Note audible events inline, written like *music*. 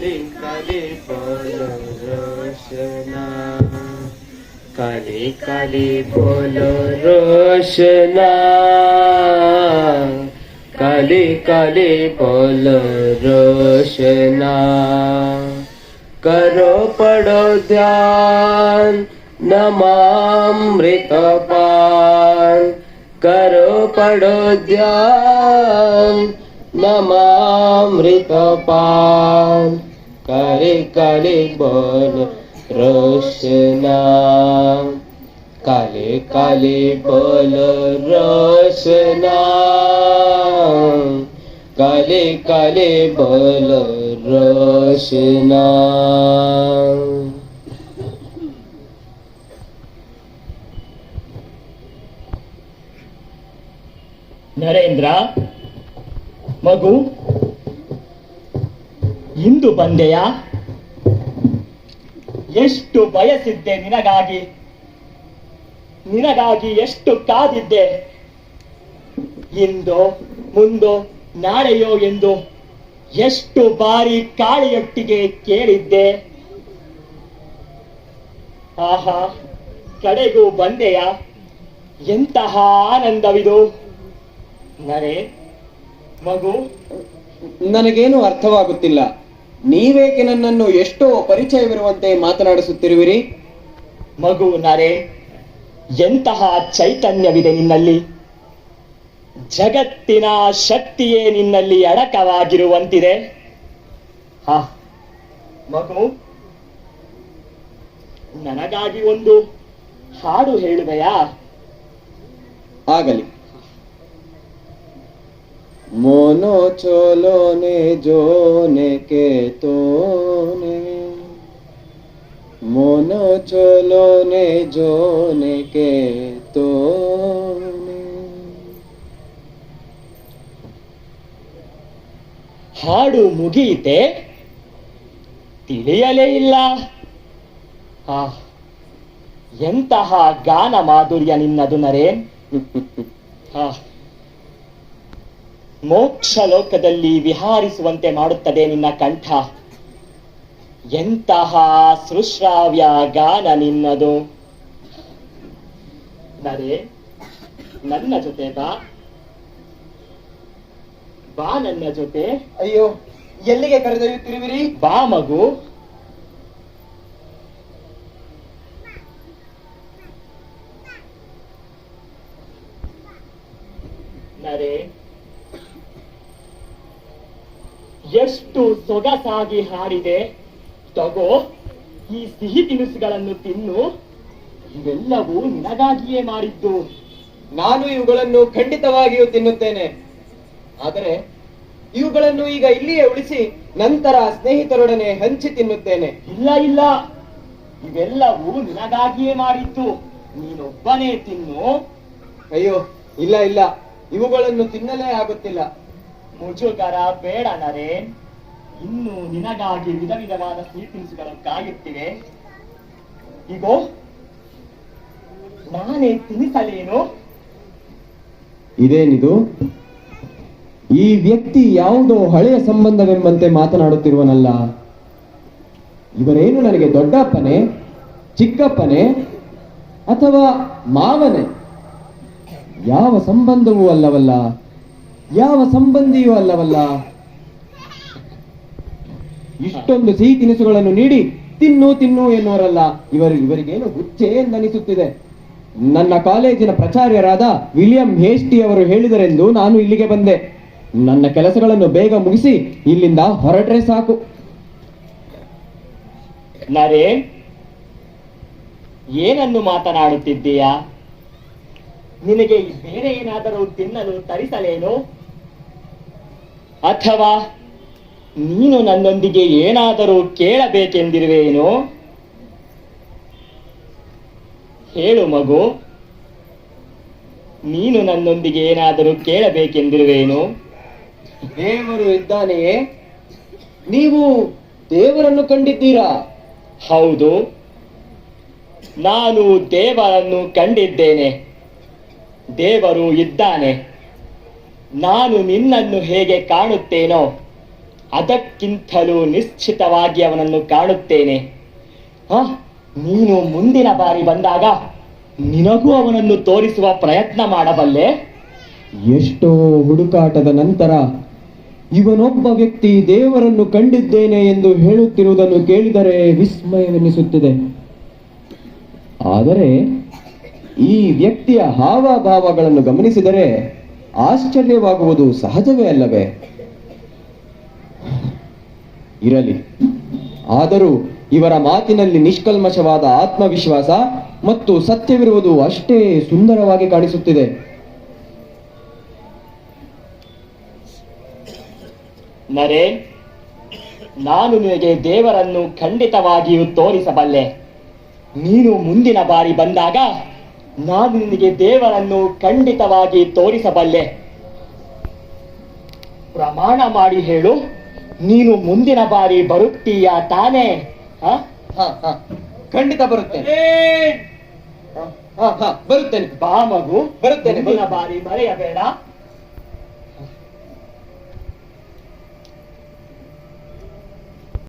काली काली बोलो रोशना काली काली बोलो रोशना रोशना करो पडो ध्यान नमामृत पान. करो पडो ध्यान नमामृत काले काले बोल रोशना। काले काले बोल रोशना। काले काले बोल रोशना। नरेंद्र मगू। ಇಂದು ಬಂದೆಯ? ಎಷ್ಟು ಬಯಸಿದ್ದೆ ನಿನಗಾಗಿ? ನಿನಗಾಗಿ ಎಷ್ಟು ಕಾದಿದ್ದೆ? ಇಂದು, ಮುಂದು, ನಾಳೆಯೋ ಎಂದು ಎಷ್ಟು ಬಾರಿ ಕಾಳಿಯೊಟ್ಟಿಗೆ ಕೇಳಿದ್ದೆ? ಆಹಾ, ಕಡೆಗೂ ಬಂದೆಯ? ಎಂತಹ ಆನಂದವಿದು? ನರೇ, ಮಗು, ನನಗೇನು ಅರ್ಥವಾಗುತ್ತಿಲ್ಲ. ನೀವೇಕೆ ನನ್ನನ್ನು ಎಷ್ಟೋ ಪರಿಚಯವಿರುವಂತೆ ಮಾತನಾಡಿಸುತ್ತಿರುವಿರಿ? ಮಗು ನರೆ ಎಂತಹ ಚೈತನ್ಯವಿದೆ ನಿನ್ನಲ್ಲಿ? ಜಗತ್ತಿನ ಶಕ್ತಿಯೇ ನಿನ್ನಲ್ಲಿ ಅಡಕವಾಗಿರುವಂತಿದೆ. ಹ ಮಗು ನನಗಾಗಿ ಒಂದು ಹಾಡು ಹೇಳುವೆಯಾ? ಆಗಲಿ. ಮೋನೋ চলনে ಜೋನೆ ಕೆ ತೋನೆ ಮೋನೋ চলনে ಜೋನೆ ಕೆ ತೋನೆ ಹಾಡು ಮುಗಿಯಿತೆ? ತಿಳಿಯಲೇ ಇಲ್ಲ. ಆ ಎಂತಹ ಗಾನ ಮಾಧುರ್ಯ ನಿನ್ನದು ನರೇನ್? *laughs* ಆ, ಮೋಕ್ಷ ಲೋಕದಲ್ಲಿ ವಿಹಾರಿಸುವಂತೆ ಮಾಡುತ್ತದೆ ನಿನ್ನ ಕಂಠ. ಎಂತಹ ಸೃಶ್ರಾವ್ಯ ಗಾನ ನಿನ್ನದು. ನರೇ ನನ್ನ ಜೊತೆ ಬಾ. ಬಾ ನನ್ನ ಜೊತೆ. ಅಯ್ಯೋ ಎಲ್ಲಿಗೆ ಕರೆದೊಯ್ಯುತ್ತಿರುವಿರಿ ಬಾ ಮಗು. ನರೆ ಎಷ್ಟು ಸೊಗಸಾಗಿ ಹಾಡಿದೆ, ತಗೋ, ಈ ಸಿಹಿ ತಿನಿಸುಗಳನ್ನು ತಿನ್ನು. ಇವೆಲ್ಲವೂ ನಿನಗಾಗಿಯೇ ಮಾಡಿದ್ದು. ನಾನು ಇವುಗಳನ್ನು ಖಂಡಿತವಾಗಿಯೂ ತಿನ್ನುತ್ತೇನೆ. ಆದರೆ ಇವುಗಳನ್ನು ಈಗ ಇಲ್ಲಿಯೇ ಉಳಿಸಿ ನಂತರ ಸ್ನೇಹಿತರೊಡನೆ ಹಂಚಿ ತಿನ್ನುತ್ತೇನೆ. ಇಲ್ಲ ಇಲ್ಲ. ಇವೆಲ್ಲವೂ ನಿನಗಾಗಿಯೇ ಮಾಡಿದ್ದು. ನೀನೊಬ್ಬನೇ ತಿನ್ನು. ಅಯ್ಯೋ, ಇಲ್ಲ ಇಲ್ಲ. ಇವುಗಳನ್ನು ತಿನ್ನಲೇ ಆಗುತ್ತಿಲ್ಲ. ಮುಜುಗರ ಬೇಡ ನರೇನ್ ಇನ್ನು ನಿನಗಾಗಿ ವಿಧ ವಿಧವಾದ ಸಿಹಿ ತಿನಿಸುಗಳು ಕಾಯುತ್ತಿವೆ ಇಗೋ, ನಾನೇ ತಿನಿಸಲೇನು? ಇದೇನಿದು? ಈ ವ್ಯಕ್ತಿ ಯಾವುದೋ ಹಳೆಯ ಸಂಬಂಧವೆಂಬಂತೆ ಮಾತನಾಡುತ್ತಿರುವನಲ್ಲ. ಇವರೇನು ನನಗೆ ದೊಡ್ಡಪ್ಪನೇ, ಚಿಕ್ಕಪ್ಪನೇ, ಅಥವಾ ಮಾವನೇ? ಯಾವ ಸಂಬಂಧವೂ ಅಲ್ಲವಲ್ಲ. ಯಾವ ಸಂಬಂಧಿಯೂ ಅಲ್ಲವಲ್ಲ. ಇಷ್ಟೊಂದು ಸಿಹಿ ತಿನಿಸುಗಳನ್ನು ನೀಡಿ ತಿನ್ನು ತಿನ್ನು ಎನ್ನುವರಲ್ಲ. ಇವರು ಇವರಿಗೇನು ಹುಚ್ಚೆ ಎಂದನಿಸುತ್ತಿದೆ. ನನ್ನ ಕಾಲೇಜಿನ ಪ್ರಚಾರ್ಯರಾದ ವಿಲಿಯಂ ಹೇಸ್ಟಿ ಅವರು ಹೇಳಿದರೆಂದು ನಾನು ಇಲ್ಲಿಗೆ ಬಂದೆ. ನನ್ನ ಕೆಲಸಗಳನ್ನು ಬೇಗ ಮುಗಿಸಿ ಇಲ್ಲಿಂದ ಹೊರಟ್ರೆ ಸಾಕು. ನರೇ, ಏನನ್ನು ಮಾತನಾಡುತ್ತಿದ್ದೀಯಾ? ನಿನಗೆ ಬೇರೆ ಏನಾದರೂ ತಿನ್ನಲು ತರಿಸಲೇನು? ಅಥವಾ ನೀನು ನನ್ನೊಂದಿಗೆ ಏನಾದರೂ ಕೇಳಬೇಕೆಂದಿರುವೇನು? ಹೇಳು ಮಗು. ನೀನು ನನ್ನೊಂದಿಗೆ ಏನಾದರೂ ಕೇಳಬೇಕೆಂದಿರುವೇನು? ದೇವರು ಇದ್ದಾನೆಯೇ? ನೀವು ದೇವರನ್ನು ಕಂಡಿದ್ದೀರಾ? ಹೌದು. ನಾನು ದೇವರನ್ನು ಕಂಡಿದ್ದೇನೆ. ದೇವರು ಇದ್ದಾನೆ. ನಾನು ನಿನ್ನನ್ನು ಹೇಗೆ ಕಾಣುತ್ತೇನೋ ಅದಕ್ಕಿಂತಲೂ ನಿಶ್ಚಿತವಾಗಿ ಅವನನ್ನು ಕಾಣುತ್ತೇನೆ. ಆ, ನೀನು ಮುಂದಿನ ಬಾರಿ ಬಂದಾಗ ನಿನಗೂ ಅವನನ್ನು ತೋರಿಸುವ ಪ್ರಯತ್ನ ಮಾಡಬಲ್ಲೆ? ಎಷ್ಟೋ ಹುಡುಕಾಟದ ನಂತರ ಇವನೊಬ್ಬ ವ್ಯಕ್ತಿ ದೇವರನ್ನು ಕಂಡಿದ್ದೇನೆ ಎಂದು ಹೇಳುತ್ತಿರುವುದನ್ನು ಕೇಳಿದರೆ ವಿಸ್ಮಯವೆನಿಸುತ್ತಿದೆ. ಆದರೆ ಈ ವ್ಯಕ್ತಿಯ ಹಾವಭಾವಗಳನ್ನು ಗಮನಿಸಿದರೆ ಆಶ್ಚರ್ಯವಾಗುವುದು ಸಹಜವೇ ಅಲ್ಲವೇ? ಇರಲಿ. ಆದರೂ ಇವರ ಮಾತಿನಲ್ಲಿ ನಿಷ್ಕಲ್ಮಶವಾದ ಆತ್ಮವಿಶ್ವಾಸ ಮತ್ತು ಸತ್ಯವಿರುವುದು ಅಷ್ಟೇ ಸುಂದರವಾಗಿ ಕಾಣಿಸುತ್ತಿದೆ. ನರೇ, ನಾನು ನಿನಗೆ ದೇವರನ್ನು ಖಂಡಿತವಾಗಿಯೂ ತೋರಿಸಬಲ್ಲೆ. ನೀನು ಮುಂದಿನ ಬಾರಿ ಬಂದಾಗ ನಾನು ನಿನಗೆ ದೇವರನ್ನು ಖಂಡಿತವಾಗಿ ತೋರಿಸಬಲ್ಲೆ. ಪ್ರಮಾಣ ಮಾಡಿ ಹೇಳು ನೀನು ಮುಂದಿನ ಬಾರಿ ಬರುತ್ತೀಯಾ ತಾನೇ? ಹ? ಖಂಡಿತ ಬರುತ್ತೇನೆ. ಹ, ಹ, ಬರುತ್ತೇನೆ. ಬಾ ಮಗು ಬರುತ್ತೇನೆ, ಮುಂದಿನ ಬಾರಿ ಮರೆಯಬೇಡ.